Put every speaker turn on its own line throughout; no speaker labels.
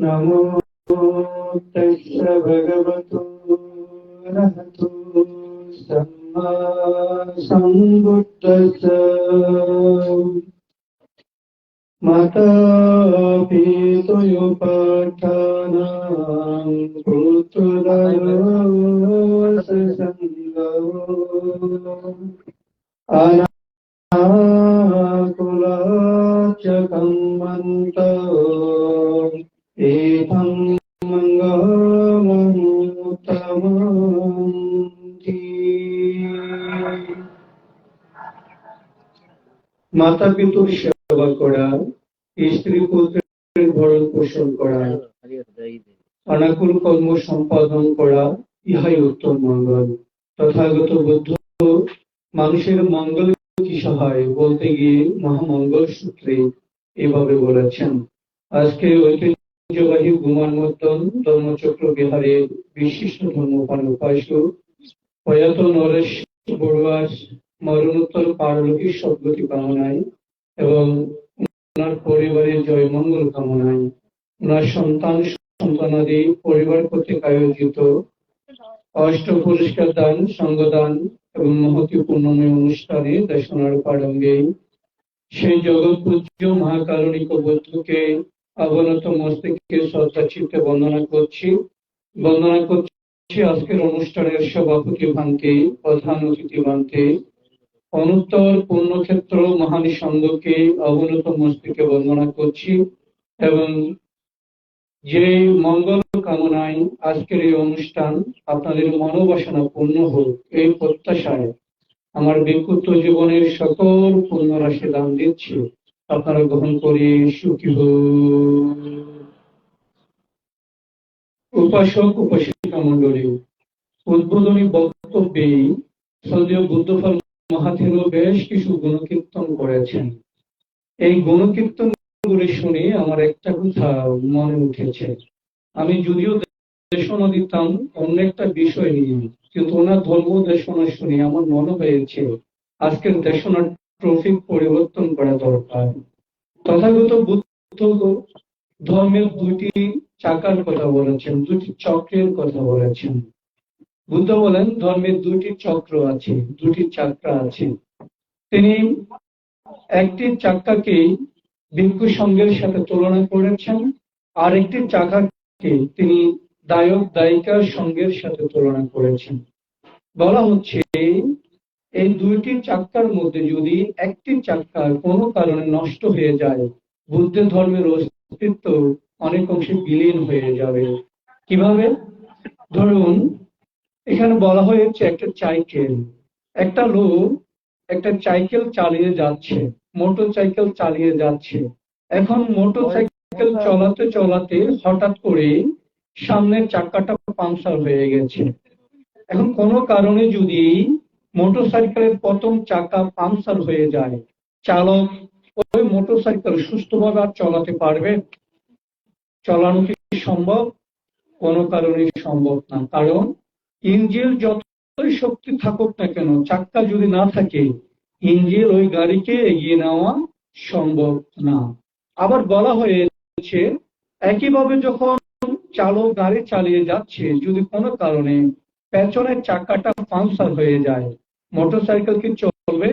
नमो तस्य भगवतो अरहतो सम्मा सम्बुद्धस्य माता पितुयुपाठानां पुत्रदयोसङ्गो अनाकुलाच कम्मन्त মাতা পিতুর সেবা করা স্ত্রী পুত্রের ভরণ পোষণ করা অনাকুল কর্ম সম্পাদন করা, ইহাই উত্তম মঙ্গল। তথাগত বুদ্ধ মানুষের মঙ্গল কি সহায় বলতে গিয়ে মহামঙ্গল সূত্রে এভাবে বলেছেন। আজকে ঐতিহ্যবাহী গুমান মর্দন ধর্মচক্র বিহারের বিশিষ্ট ধর্মপান উপাস্য প্রয়াত নরেশ বড়ুয়ার মরণোত্তর পারলৌকিক সদ্গতি কামনায় এবং ওনার পরিবারের জয় মঙ্গল কামনায়। ওনার সন্তান, সন্তানাদি, পরিবার কর্তৃক আয়োজিত অষ্ট পুরস্কার দান, সঙ্গদান এবং মহতি পূর্ণময় অনুষ্ঠানে দেশনার পারঙ্গে সেই জগৎ পূজ্য মহাকারণিক বুদ্ধকে অবনত মস্তকে শ্রদ্ধা, চিত্তে বন্দনা করছি। বন্দনা করছি আজকের অনুষ্ঠানের সভাপতি ভান্তে প্রধান অতিথি ভান্তে অনুত্তর পূর্ণক্ষেত্র মহানী সঙ্গকে অবনত মস্তকে বর্ণনা করছি এবং যে মঙ্গল কামনায় আজকের এই অনুষ্ঠান আপনাদের মনোবাসনা পূর্ণ হোক, এই প্রত্যাশায় আমার বিক্ষুব্ধ জীবনের সকল পূর্ণ রাশি দান দিচ্ছি। আপনারা গ্রহণ করে সুখী হোক। উপাসক, উপাসিকা মন্ডলী উদ্বোধনী বক্তব্যে সদীয় বুদ্ধফল মহাথের বেশ কিছু গুণকীর্তন করেছেন। এই গুণকীর্তন গুলি শুনে আমার একটা কথা মনে উঠেছে। আমি যদিও দেশনা দিতাম, অন্য একটা বিষয় নিয়ে, কিন্তু ওনার ধর্ম দেশনা শুনে আমার মনে হয়েছে, আজকের দেশনার ট্রফিক পরিবর্তন করা দরকার। তথাগত বুদ্ধ ধর্মের দুটি চাকার কথা বলেছেন দুটি চক্রের কথা বলেছেন। বুদ্ধ বলেন, ধর্মের দুটি চক্র আছে দুটি চাকরা আছে। তিনি একটি চাক্কাকে ভিক্ষু সঙ্গের সাথে তুলনা করেছেন আর একটি চাকাকে তিনি দায়ক দায়িকার সঙ্গের সাথে তুলনা করেছেন। বলা হচ্ছে, এই দুইটি চাক্কার মধ্যে যদি একটি চাক্কা কোনো কারণে নষ্ট হয়ে যায় বুদ্ধ ধর্মের অস্তিত্ব অনেক অংশে বিলীন হয়ে যাবে। কীভাবে? ধরুন এখানে বলা হয়েছে একটা সাইকেল একটা লোক একটা সাইকেল চালিয়ে যাচ্ছে, মোটর সাইকেল চালিয়ে যাচ্ছে। এখন মোটর সাইকেল চলাতে চলাতে হঠাৎ করে সামনের চাকাটা পাংচার হয়ে গেছে। এখন কোনো কারণে যদি মোটর সাইকেলের প্রথম চাকা পাংচার হয়ে যায়, চালক ওই মোটর সাইকেল সুস্থভাবে আর চালাতে পারবে? চালানো কি সম্ভব? কোনো কারণে সম্ভব না। কারণ ইঞ্জিন যতই শক্তি থাকুক না কেন, চাক্কা যদি না থাকে ইঞ্জিন ওই গাড়িকে এগিয়ে নেওয়া সম্ভব না। আবার বলা হয়েছে, একইভাবে যখন চালক গাড়ি চালিয়ে যাচ্ছে, যদি কোনো কারণে পেছনের চাকাটা পাংচার হয়ে যায় মোটর সাইকেল কি চলবে,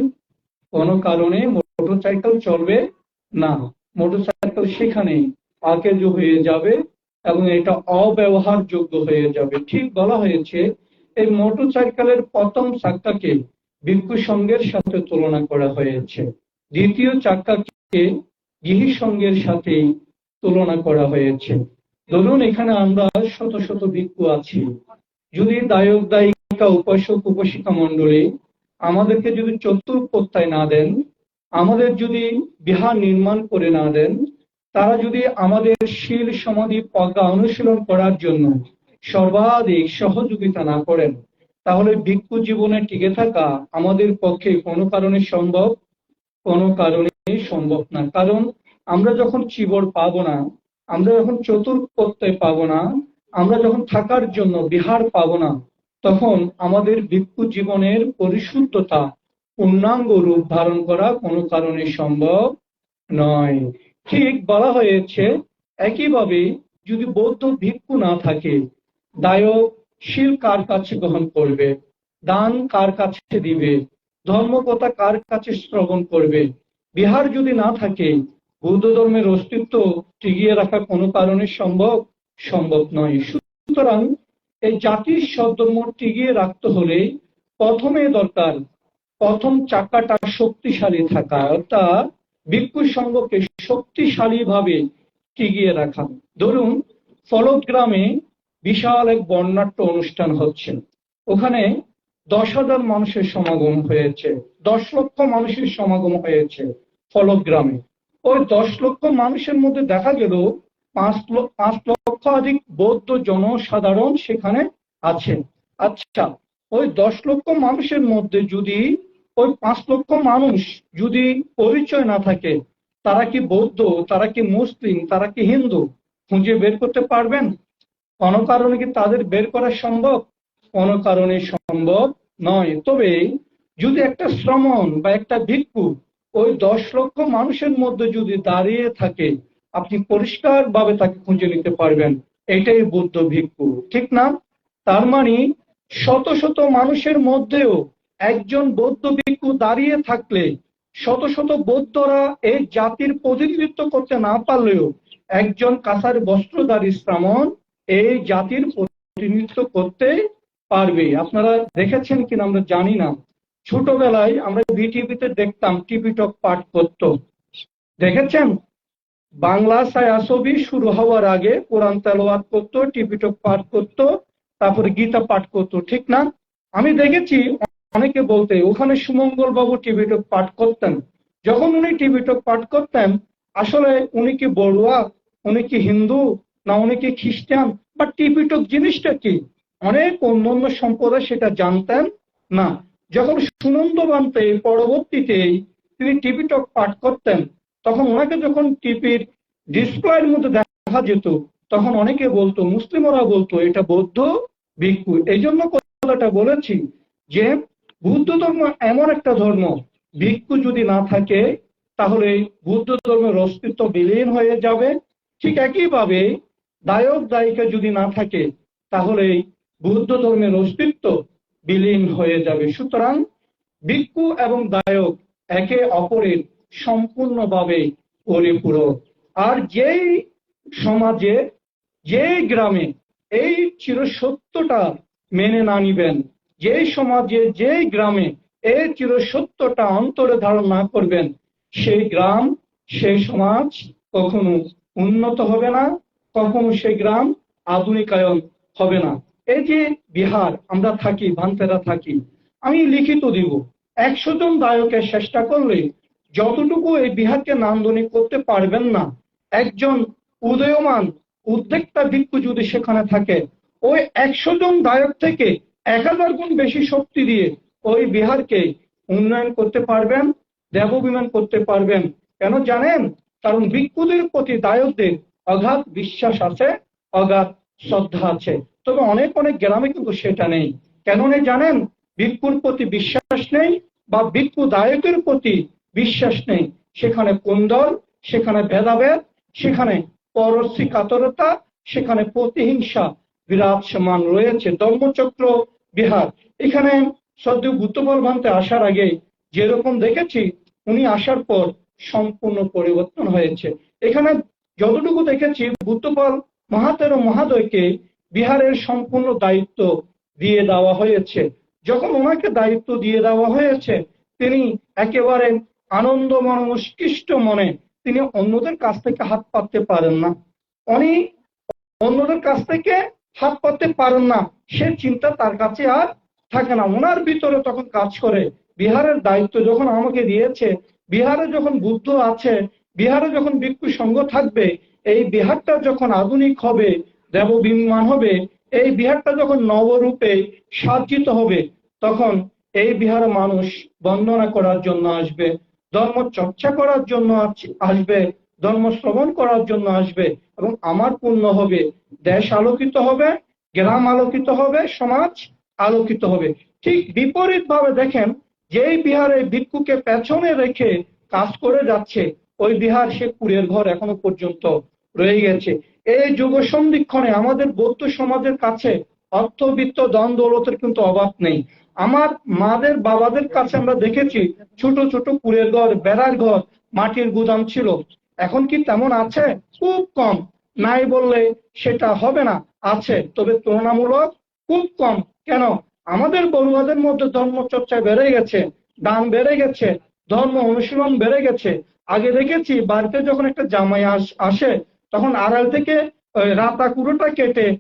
কোনো কারণে মোটর সাইকেল চলবে না। মোটর সাইকেল সেখানে আকেজ হয়ে যাবে এবং এটা অব্যবহারযোগ্য হয়ে যাবে। ঠিক বলা হয়েছে, এই মোটর সাইকেলের প্রথম চাক্কাকে ভিক্ষু সঙ্গের সাথে তুলনা করা হয়েছে। দ্বিতীয় চাক্কাকে গৃহী সঙ্গের সাথে তুলনা করা হয়েছে। ধরুন, এখানে আমরা শত শত ভিক্ষু আছি। যদি দায়ক দায়িকা উপাসক উপাসিকা মন্ডলী আমাদেরকে যদি চতুর্পত্যায় না দেন, আমাদের যদি বিহার নির্মাণ করে না দেন তারা যদি আমাদের শীল সমাধি প্রজ্ঞা অনুশীলন করার জন্য সর্বাধিক সহযোগিতা না করেন, তাহলে ভিক্ষু জীবনে টিকে থাকা আমাদের পক্ষে কোনো কারণে সম্ভব, কোনো কারণে সম্ভব না। কারণ আমরা যখন চিবর পাব না, আমরা যখন চতুর্পত্যয় পাবো না, আমরা যখন থাকার জন্য বিহার পাবো না, তখন আমাদের ভিক্ষু জীবনের পরিশুদ্ধতা পূর্ণাঙ্গ রূপ ধারণ করা কোনো কারণে সম্ভব নয়। ঠিক বলা হয়েছে, একইভাবে যদি বৌদ্ধ ভিক্ষু না থাকে দায়ক শিল কার কাছে গ্রহণ করবে, দান কার কাছে দিবে, ধর্মকথা কার কাছে শ্রবণ করবে? বিহার যদি না থাকে, বৌদ্ধ ধর্মের অস্তিত্ব টিকিয়ে রাখা কোনো কারণে সম্ভব? সম্ভব নয়। সুতরাং এই জাতির সদ্ধর্ম টিকিয়ে রাখতে হলে প্রথমে দরকার, প্রথম চাকাটা শক্তিশালী থাকা। অর্থাৎ ভিক্ষু সঙ্গকে শক্তিশালী ভাবে টিকিয়ে রাখা ধরুন ফলদ গ্রামে বিশাল এক বর্ণাঢ্য অনুষ্ঠান হচ্ছে। ওখানে দশ হাজার মানুষের সমাগম হয়েছে, দশ লক্ষ মানুষের সমাগম হয়েছে ফলদ গ্রামে ওই দশ লক্ষ মানুষের মধ্যে দেখা গেল, পাঁচ পাঁচ লক্ষ অধিক বৌদ্ধ জনসাধারণ সেখানে আছেন। আচ্ছা ওই দশ লক্ষ মানুষের মধ্যে যদি, ওই পাঁচ লক্ষ মানুষ যদি পরিচয় না থাকে তারা কি বৌদ্ধ, তারা কি মুসলিম, তারা কি হিন্দু খুঁজে বের করতে পারবেন? কোনো কারণে কি তাদের বের করা সম্ভব? কোনো কারণে সম্ভব নয়। তবে যদি একটা শ্রমণ বা একটা ভিক্ষু ওই দশ লক্ষ মানুষের মধ্যে যদি দাঁড়িয়ে থাকে, আপনি পরিষ্কার ভাবে তাকে খুঁজে নিতে পারবেন। এটাই বৌদ্ধ ভিক্ষু, ঠিক না? তার মানে শত শত মানুষের মধ্যেও একজন বৌদ্ধ ভিক্ষু দাঁড়িয়ে থাকলে শত শত বৌদ্ধরা এই জাতির প্রতিনিধিত্ব করতে না পারলেও একজন কাসার বস্ত্রধারী শ্রামণ এই জাতির প্রতিনিধিত্ব করতে পারবে। আপনারা দেখেছেন কিনা আমরা জানি না। ছোটবেলায় আমরা বিটিভিতে দেখতাম টিপিটক পাঠ করত। দেখেছেন? বাংলা ছায়াছবি শুরু হওয়ার আগে কোরআন তেলাওয়াত করতো, টিপিটক পাঠ করতো, তারপরে গীতা পাঠ করতো, ঠিক না? আমি দেখেছি অনেকে বলতে, ওখানে সুমঙ্গল বাবু টিভিটক পাঠ করতেন। যখন উনি টিভিটক পাঠ করতেন, আসলে উনি কি বড়ুয়া, উনি কি হিন্দু, না উনি কি খ্রিস্টান? বা টিপিটক জিনিসটা কি? অনেক অন্যান্য সম্প্রদায় সেটা জানতেন না। যখন সুনন্দ বানতে পরবর্তীতে তিনি টিভি টক পাঠ করতেন, তখন ওনাকে যখন টিভির ডিসপ্লের মধ্যে দেখা যেত, তখন অনেকে বলতো, মুসলিমরা বলতো, এটা বৌদ্ধ ভিক্ষু। এই জন্য কথাটা বলেছি যে বুদ্ধ ধর্ম এমন একটা ধর্ম, ভিক্ষু যদি না থাকে, তাহলে বুদ্ধ ধর্মের অস্তিত্ব বিলীন হয়ে যাবে। ঠিক একইভাবে দায়ক দায়িকা যদি না থাকে তাহলে বুদ্ধ ধর্মের অস্তিত্ব বিলীন হয়ে যাবে। সুতরাং ভিক্ষু এবং দায়ক একে অপরের সম্পূর্ণভাবে পরিপূরক। আর যেই সমাজে যেই গ্রামে এই চিরসত্যটা মেনে না নিবেন যেই সমাজে, যেই গ্রামে এই চিরসত্যটা অন্তরে ধারণ না করবেন, সেই গ্রাম, সেই সমাজ কখনো উন্নত হবে না, কখনো সেই গ্রাম আধুনিকায়ন হবে না। এই যে বিহার, আমরা থাকি, ভান্তেরা থাকি, আমি লিখিত দিব, একশো জন দায়কের চেষ্টা করলে যতটুকু এই বিহারকে নান্দনিক করতে পারবেন না, একজন উদয়মান উদ্যোক্তা ভিক্ষু যদি সেখানে থাকে, ওই একশো জন দায়ক থেকে এক হাজার গুণ বেশি শক্তি দিয়ে ওই বিহারকে উন্নয়ন করতে পারবেন, দেব বিমান করতে পারবেন। কেন জানেন? কারণ ভিক্ষুদের প্রতি দায়কদের অগাধ বিশ্বাস আছে, অগাধ শ্রদ্ধা আছে। তবে অনেক অনেক গ্রামে কিন্তু সেটা নেই। কেন নেই জানেন, ভিক্ষুর প্রতি বিশ্বাস নেই বা ভিক্ষু দায়কের প্রতি বিশ্বাস নেই। সেখানে কুন্দল, সেখানে ভেদাভেদ, সেখানে পরশ্রী কাতরতা, সেখানে প্রতিহিংসা, বিরাজমান রয়েছে। ধর্মচক্র বিহার। এখানে সদ্য বুদ্ধবল ভান্তে আসার আগে যেরকম দেখেছি, উনি আসার পর সম্পূর্ণ পরিবর্তন হয়েছে। এখানে যতটুকু দেখেছি বুদ্ধপাল মহাতের মহাদয়কে বিহারের সম্পূর্ণ দায়িত্ব দিয়ে দেওয়া হয়েছে। যখন ওনাকে দায়িত্ব দিয়ে দেওয়া হয়েছে, তিনি একেবারে আনন্দ মন উৎকৃষ্ট মনে তিনি অন্যদের কাছ থেকে হাত পাততে পারেন না। উনি অন্যদের কাছ থেকে হাত পারেন না। সে চিন্তা তার কাছে আর থাকে না। ওনার ভিতরে তখন কাজ করে। বিহারের দায়িত্ব যখন আমাকে দিয়েছে, বিহারে যখন বুদ্ধ আছে, বিহারে যখন ভিক্ষু সঙ্গ থাকবে, এই বিহারটা যখন আধুনিক হবে দেব বিমান হবে, এই বিহারটা যখন নবরূপে সাজ্জিত হবে, তখন এই বিহারে মানুষ বন্দনা করার জন্য আসবে ধর্ম চর্চা করার জন্য আসবে। ধর্ম শ্রবণ করার জন্য আসবে এবং আমার পূর্ণ হবে। দেশ আলোকিত হবে, গ্রাম আলোকিত হবে, সমাজ আলোকিত হবে। ঠিক বিপরীত ভাবে দেখেন, যেই বিহারে ভিক্ষুকে পেছনে রেখে কাজ করে যাচ্ছে, ওই বিহার সে কুড়ের ঘর এখনও পর্যন্ত রয়ে গেছে। এই যুগ সন্ধিক্ষণে আমাদের বৌদ্ধ সমাজের কাছে অর্থবিত্ত দন দৌলতের কিন্তু অভাব নেই। আমার মাদের বাবাদের কাছে আমরা দেখেছি, ছোট ছোট কুড়ের ঘর, বেড়ার ঘর, মাটির গুদাম ছিল। এখন কি তেমন আছে? খুব কম। নাই বললে সেটা হবে না। আছে, তবে তুলনামূলক খুব কম। কেন? আমাদের বড়ুয়াদের মধ্যে ধর্ম চর্চা বেড়ে গেছে, দান বেড়ে গেছে, ধর্ম অনুশীলন বেড়ে গেছে। আগে দেখেছি, বাড়িতে যখন একটা জামাই আস- তখন আড়াল থেকে রাতা কুড়োটা কেটে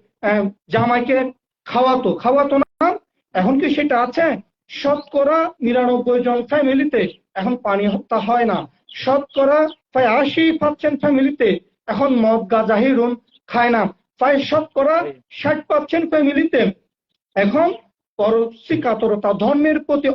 জামাইকে খাওয়াতো। খাওয়াতো না। এখন কি সেটা আছে? শতকরা নিরানব্বই জন ফ্যামিলিতে এখন পানি হত্যা হয় না। শতকরা প্রায় আশি পার্সেন্ট ফ্যামিলিতে এখন মদ গাঁজা হিরুন খায় না। প্রায় শতকরা ষাট পার্সেন্ট ফ্যামিলিতে এখন পরশি কাতরতা ধর্মের প্রতি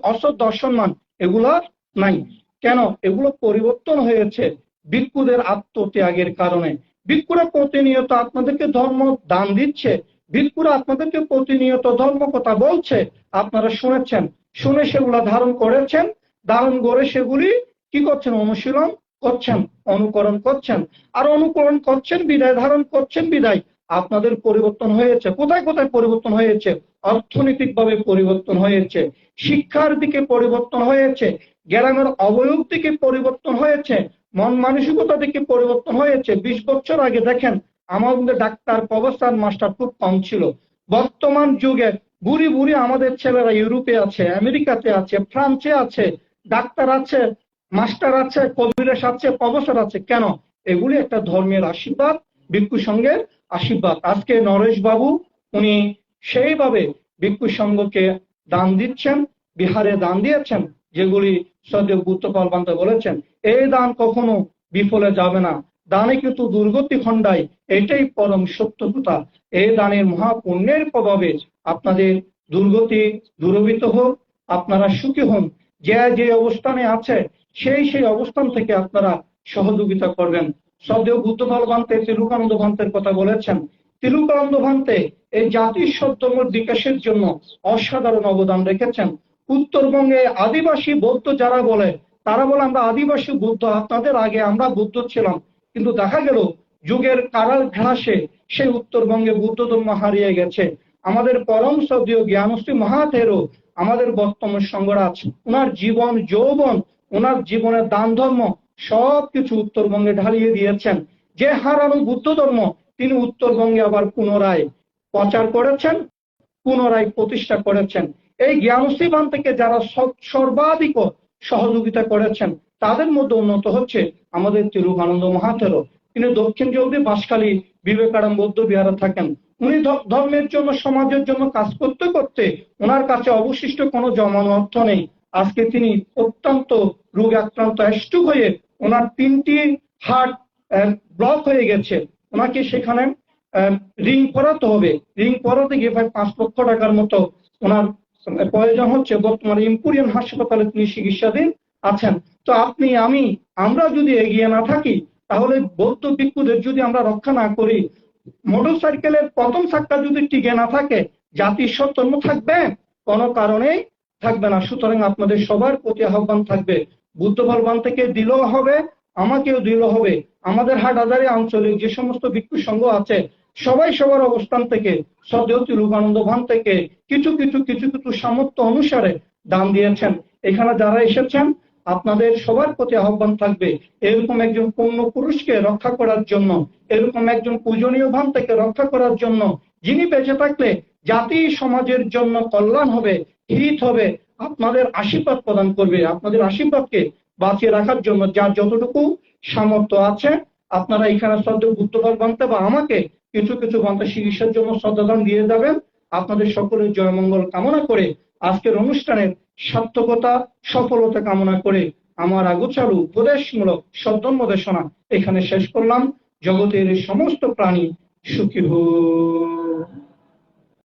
এগুলা নাই। কেন? এগুলো পরিবর্তন হয়েছে ভিক্ষুদের আত্মত্যাগের কারণে। ভিক্ষুরা প্রতিনিয়ত আপনাদেরকে ধর্ম দান দিচ্ছে। ভিক্ষুরা আপনাদেরকে প্রতিনিয়ত ধর্ম কথা বলছে। আপনারা শুনেছেন। শুনে সেগুলা ধারণ করেছেন। ধারণ করে সেগুলি কি করছেন? অনুশীলন করছেন, অনুকরণ করছেন। আর অনুকরণ করছেন বিদায় ধারণ করছেন বিদায় আপনাদের পরিবর্তন হয়েছে। কোথায় কোথায় পরিবর্তন হয়েছে? অর্থনৈতিকভাবে পরিবর্তন হয়েছে। শিক্ষার দিকে পরিবর্তন হয়েছে। গ্রামের অবয়ব দিকে পরিবর্তন হয়েছে। মন মানসিকতা দিকে পরিবর্তন হয়েছে। বিশ বছর আগে দেখেন, আমাদের ডাক্তার প্রফেসর মাস্টার খুব কম ছিল। বর্তমান যুগে বুড়ি বুড়ি আমাদের ছেলেরা ইউরোপে আছে, আমেরিকাতে আছে, ফ্রান্সে আছে, ডাক্তার আছে। মাস্টার আছে কবিরেশ আছে প্রফেসর আছে। কেন? এগুলি একটা ধর্মের আশীর্বাদ, ভিক্ষু সঙ্গের আশীর্বাদ। আজকে নরেশ বাবু, উনি সেইভাবে ভিক্ষু সঙ্গকে দান দিচ্ছেন, বিহারে দান দিয়েছেন, যেগুলি সদ্য বুদ্ধপাল বান্তে বলেছেন। এই দান কখনো বিফলে যাবে না। দানে কিন্তু দুর্গতি খণ্ডায়, এটাই পরম সত্য কথা এই দানের মহাপুণ্যের প্রভাবে আপনাদের দুর্গতি দূরবিত হোক, আপনারা সুখী হন। যে যে অবস্থানে আছে, সেই সেই অবস্থান থেকে আপনারা সহযোগিতা করবেন। সদেও বুদ্ধপাল ভান্তে তিলুকানন্দ ভান্তের কথা বলেছেন। তিলুকানন্দ ভান্তে এই জাতির সদ্যমর বিকাশের জন্য অসাধারণ অবদান রেখেছেন। উত্তরবঙ্গে আদিবাসী বৌদ্ধ যারা বলে, তারা বলে আমরা আদিবাসী বুদ্ধ, আপনাদের আগে আমরা বুদ্ধ ছিলাম। কিন্তু দেখা গেল, যুগের কারাল ঘাসে সেই উত্তরবঙ্গে বুদ্ধ ধর্ম হারিয়ে গেছে। আমাদের পরম সদীয় জ্ঞানশ্রী মহাথেরও আমাদের বর্তমান সংগরাজ ওনার জীবন, যৌবন, ওনার জীবনের দান ধর্ম সবকিছু উত্তরবঙ্গে ঢালিয়ে দিয়েছেন। যে হারানো বুদ্ধ ধর্ম তিনি উত্তরবঙ্গে আবার পুনরায় প্রচার করেছেন, পুনরায় প্রতিষ্ঠা করেছেন। এই জ্ঞানশ্রীবান থেকে যারা সর্বাধিক সহযোগিতা করেছেন, তাদের মধ্যে উন্নত হচ্ছে আমাদের তিরুকানন্দ মহাতেরও তিনি দক্ষিণ জৌদি বাঁশখালী, বিবেকানন্দ বৌদ্ধ বিহারে থাকেন। উনি ধর্মের জন্য, সমাজের জন্য কাজ করতে করতে ওনার কাছে অবশিষ্ট কোনো জমানো অর্থ নেই। আজকে তিনি অত্যন্ত রোগ আক্রান্ত অ্যাস্টু হয়ে ওনার তিনটি হার্ট ব্লক হয়ে গেছে। ওনাকে সেখানে রিং করাতে হবে। রিং করাতে গিয়ে প্রায় পাঁচ লক্ষ টাকার মতো ওনার প্রয়োজন হচ্ছে। বর্তমানে ইম্পুরিয়ান হাসপাতালে তিনি চিকিৎসাধীন আছেন। তো আপনি, আমি, আমরা যদি এগিয়ে না থাকি, তাহলে বৌদ্ধ ভিক্ষুদের যদি আমরা রক্ষা না করি মোটর সাইকেলের প্রথম চাক্কা যদি টিকে না থাকে, জাতির সত্যন্য থাকবে? কোনো কারণেই থাকবে না। সুতরাং আপনাদের সবার প্রতি আহ্বান থাকবে, বুদ্ধ ভগবান থেকে দিলেও হবে, আমাকেও দিলেও হবে। আমাদের হাটহাজারি আঞ্চলিক যে সমস্ত ভিক্ষু সংঘ আছে, সবাই সবার অবস্থান থেকে সদেও তিরুকানন্দ ভান থেকে কিছু কিছু কিছু কিছু সামর্থ্য অনুসারে দান দিয়েছেন। এখানে যারা এসেছেন আপনাদের সবার প্রতি আহ্বান থাকবে, এরকম একজন পূর্ণ পুরুষকে রক্ষা করার জন্য, এরকম একজন পূজনীয় ভান থেকে রক্ষা করার জন্য, যিনি বেঁচে থাকলে জাতি সমাজের জন্য কল্যাণ হবে, হিত হবে, আপনাদের আশীর্বাদ প্রদান করবে, আপনাদের আশীর্বাদকে বাঁচিয়ে রাখার জন্য যার যতটুকু সামর্থ্য আছে, আপনারা এখানে শ্রদ্ধা বুদ্ধবার বানতে বা আমাকে কিছু কিছু বান্তা চিকিৎসার জন্য শ্রদ্ধাদান দিয়ে যাবেন। আপনাদের সকলের জয়মঙ্গল কামনা করে আজকের অনুষ্ঠানের সার্থকতা, সফলতা কামনা করে আমার আগোচারু উপদেশমূলক সদ্যন্মদেশনা এখানে শেষ করলাম। জগতের সমস্ত প্রাণী সুখী হোক।